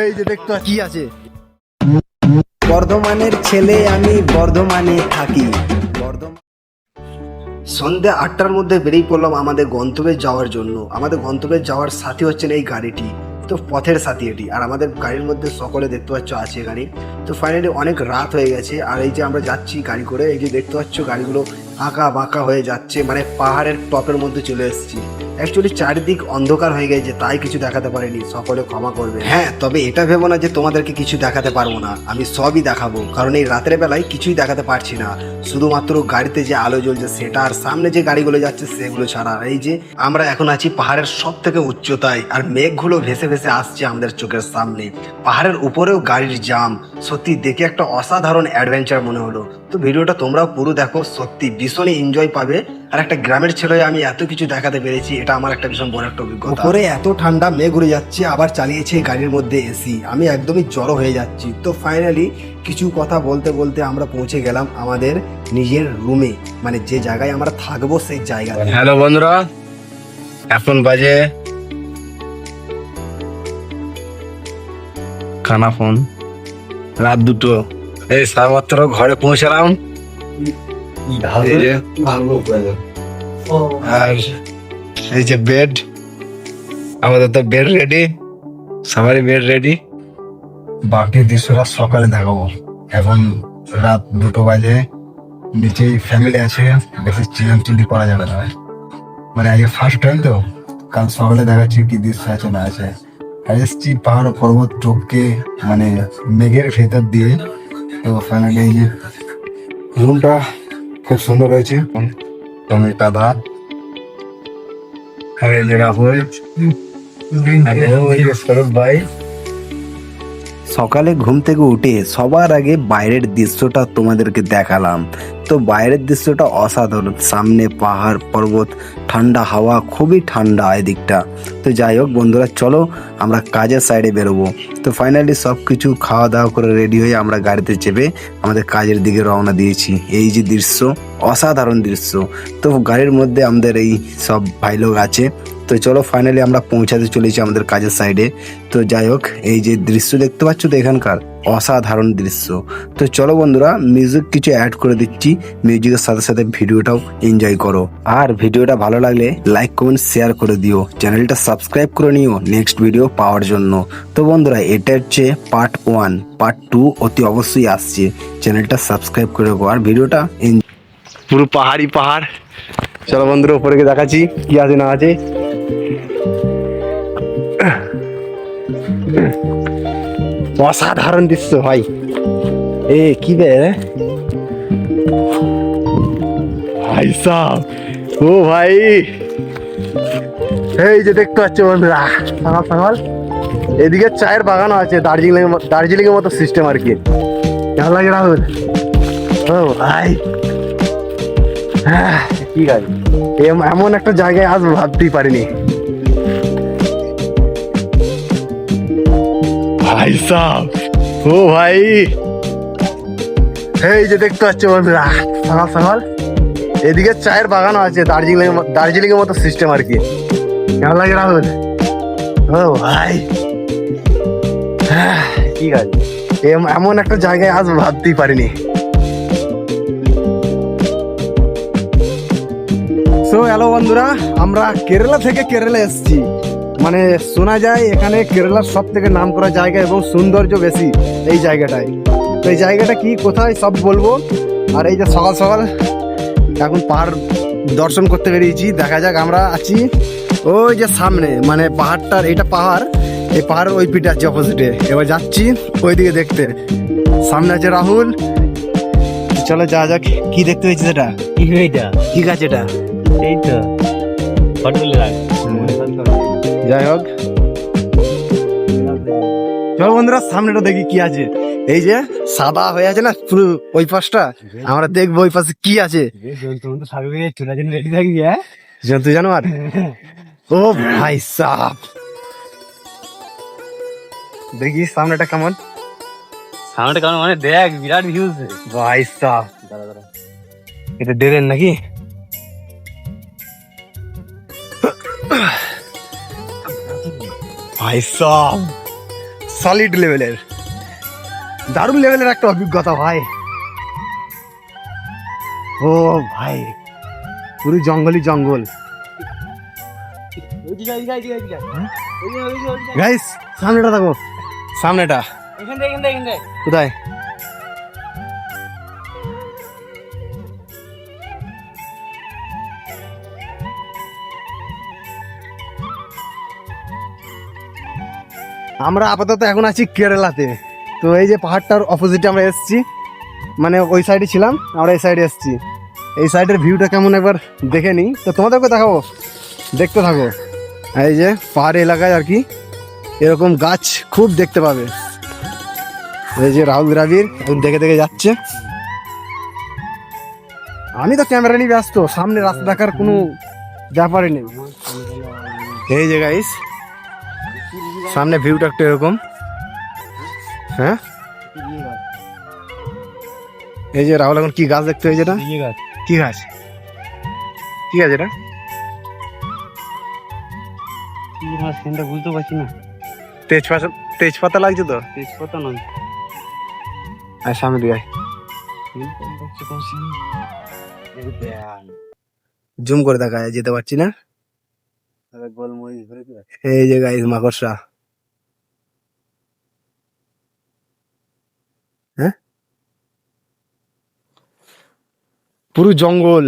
এই যে দেখতে কি আছে? বর্ধমানের ছেলে আমি বর্ধমানে থাকি। সন্ধ্যে আটটার মধ্যে বেরিয়ে পড়লাম আমাদের গন্তব্যে যাওয়ার জন্য। আমাদের গন্তব্যে যাওয়ার সাথী হচ্ছেন এই গাড়িটি। তো পথের সাথী এটি। আর আমাদের গাড়ির মধ্যে সকলে দেখতে পাচ্ছ আছে গাড়ি তো ফাইনালি অনেক রাত হয়ে গেছে। আর এই যে আমরা যাচ্ছি গাড়ি করে, এই যে দেখতে পাচ্ছ গাড়িগুলো আঁকা বাঁকা হয়ে যাচ্ছে। মানে পাহাড়ের টপের মধ্যে চলে এসেছি। অ্যাকচুয়ালি চারিদিক অন্ধকার হয়ে গেছে, তাই কিছু দেখাতে পারিনি। সকলে ক্ষমা করবে। হ্যাঁ তবে এটা ভেবো না যে তোমাদেরকে কিছু দেখাতে পারব না। আমি সবই দেখাবো, কারণ এই রাতের বেলায় কিছুই দেখাতে পারছি না। শুধুমাত্র গাড়িতে যে আলো জ্বলছে, সেটা আর সামনে যে গাড়িগুলো যাচ্ছে, সেগুলো ছাড়া। এই যে আমরা এখন আছি পাহাড়ের সব থেকে উচ্চতায়, আর মেঘগুলো ভেসে ভেসে আসছে আমাদের চোখের সামনে। পাহাড়ের উপরেও গাড়ির জাম। সত্যি, দেখে একটা অসাধারণ অ্যাডভেঞ্চার মনে হলো। তো ভিডিওটা তোমরাও পুরো দেখো, সত্যি ভীষণই এনজয় পাবে। আর একটা গ্রামের ছেলে আমি এত কিছু দেখাতে পেরেছি এটা আমার একটা ভীষণ বড় একটা অভিজ্ঞতা। উপরে এত ঠান্ডা মেঘ উড়ে যাচ্ছে আবার চালিয়েছে গাড়ির মধ্যে এসি। আমি একদমই জড়ো হয়ে যাচ্ছি। তো ফাইনালি কিছু কথা বলতে বলতে আমরা পৌঁছে গেলাম আমাদের নিজের রুমে মানে যে জায়গায় আমরা থাকব সেই জায়গায় হ্যালো বন্ধুরা এখন বাজে খানা ফোন। রাত দুটো। এই সামাত্র ঘরে পৌঁছালাম। আর এই যে বেড আমাদের তো বেড রেডি সবারই বেড রেডি বাকি দৃশ্যটা সকালে দেখাবো। এখন রাত দুটো বাজে নিচে ফ্যামিলি আছে বেশি চিকেন চিলি করা যাবে না। মানে আজকে ফার্স্ট টাইম তো কাল সকালে দেখাচ্ছি কি দৃশ্য আছে না আছে। এসছি পাহাড় পর্বত টপকে মানে মেঘের ভেতর দিয়ে। তো ফাইনালি এই যে রুমটা খুব সুন্দর হয়েছে। টমেটা ভাত হ্যাঁ রাহুল ভাই। সকালে ঘুম থেকে উঠে সবার আগে বাইরের দৃশ্যটা তোমাদেরকে দেখালাম। তো বাইরের দৃশ্যটা অসাধারণ। সামনে পাহাড়, পর্বত, ঠান্ডা হাওয়া, খুবই ঠান্ডা এদিকটা। তো যাই হোক বন্ধুরা, চলো আমরা কাজের সাইডে বেরোবো। তো ফাইনালি সব কিছু খাওয়া দাওয়া করে রেডি হয়ে আমরা গাড়িতে চেপে আমাদের কাজের দিকে রওনা দিয়েছি। এই যে দৃশ্য, অসাধারণ দৃশ্য। তো গাড়ির মধ্যে আমাদের এই সব ভাই লোক আছে। তো চলো ফাইনালি আমরা পৌঁছাতে চলেছি আমাদের কাজের সাইডে তো যাই হোক, এই যে দৃশ্য দেখতে পাচ্ছ তো এখানকার অসাধারণ দৃশ্য। তো চলো বন্ধুরা মিউজিক কিছু অ্যাড করে দিচ্ছি। মিউজিকের সাথে সাথে ভিডিওটাও এনজয় করো। আর ভিডিওটা ভালো লাগলে লাইক কমেন্ট শেয়ার করে দিও। চ্যানেলটা সাবস্ক্রাইব করে নিও নেক্সট ভিডিও পাওয়ার জন্য। তো বন্ধুরা, এটা হচ্ছে পার্ট ওয়ান পার্ট টু অতি অবশ্যই আসছে। চ্যানেলটা সাবস্ক্রাইব করে রাখো। আর ভিডিওটা পুরো পাহাড়ি পাহাড়। চলো বন্ধুরা, উপরে দেখাচ্ছি কি আছে না আছে। অসাধারণ দৃশ্য ভাই। এ, কি বে? ভাই ও ভাই। এই যে দেখতে পাচ্ছ বন্ধুরা সকাল সকাল এদিকে চায়ের বাগানও আছে দার্জিলিং দার্জিলিং এর মতো সিস্টেম আর কি। কেমন লাগে রাহুল? ও ভাই। আছে এম- এমন একটা জায়গায় আজ ভাবতেই পারিনি। ভাই সাহ ও ভাই। এই যে দেখতে পাচ্ছ বন্ধুরা সকাল সকাল এদিকে চায়ের বাগানও আছে দার্জিলিং দার্জিলিং এর মতো সিস্টেম আর কি। কেমন লাগে রাহুল? ও ভাই। আছে এম- এমন একটা জায়গায় আজ ভাবতেই পারিনি। সো হ্যালো বন্ধুরা। আমরা কেরালা থেকে কেরালা এসেছি। মানে শোনা যায় এখানে কেরালার সব থেকে নাম করা জায়গা এবং সৌন্দর্য বেশি এই জায়গাটায়। তো এই জায়গাটা কি কোথায় সব বলব। আর এই যে সকাল সকাল এখন পাহাড় দর্শন করতে বেরিয়েছি। দেখা যাক আমরা আছি ওই যে সামনে মানে পাহাড়টার এটা পাহাড়। এই পাহাড়ের ওই পিঠে আছে অপোজিটে এবার যাচ্ছি ওইদিকে দেখতে। সামনে আছে রাহুল। চলো যা যাক কি দেখতে হয়েছে সেটা? কি এইটা কি গাছ এটা। এই তো হোটেল যাই হোক। চলো বন্ধুরা সামনেটা দেখি কি আছে। এই যে সাদা হয়ে আছে না পুরো ওই পাশটা। আমরা দেখব ওই পাশে কি আছে। জন্তু চলে যেন হ্যাঁ জন্তু জানোয়ার? ও ভাই সাহ দেখি সামনেটা কেমন। সামনেটা কেমন মানে দেখ বিরাট ভিউজ ভাই দাঁড়া দাঁড়া এটা ডেরেন নাকি? ভাই সব সলিড লেভেলের দারুণ লেভেলের একটা অভিজ্ঞতা ভাই। ও ভাই পুরো জঙ্গলই জঙ্গল। গাইস সামনেটা দেখো। সামনেটা। কোথায়? আমরা আপাতত এখন আছি কেরালাতে। তো এই যে পাহাড়টার অপোজিটে আমরা এসেছি। মানে ওই সাইডে ছিলাম, আমরা এই সাইডে এসেছি। এই সাইডের ভিউটা কেমন একবার দেখে নিই। তো তোমাদেরকে দেখাবো, দেখতে থাকো। এই যে পাহাড় এলাকায় আর কি, এরকম গাছ খুব দেখতে পাবে। এই যে রাহুল দ্রাবিড়, এখন দেখে দেখে যাচ্ছে। আমি তো ক্যামেরা নিয়ে ব্যস্ত, সামনে রাস্তা দেখার কোনো ব্যাপারই নেই। এই যে গাইস সামনে ভিউটা একটু এরকম। হ্যাঁ? এই যে রাহুল এখন কি গাছ দেখতে হয়েছে এটা গাছ। কি গাছ? কি গাছ এটা? বুঝতে পারছি না। তেজপাতা তেজপাতা লাগছে তো? তেজপাতা নয়। আর সামনে দিকে জুম করে দেখা যেতে পারছি না। এই যে গাইস মাকড়সা। পুরো জঙ্গল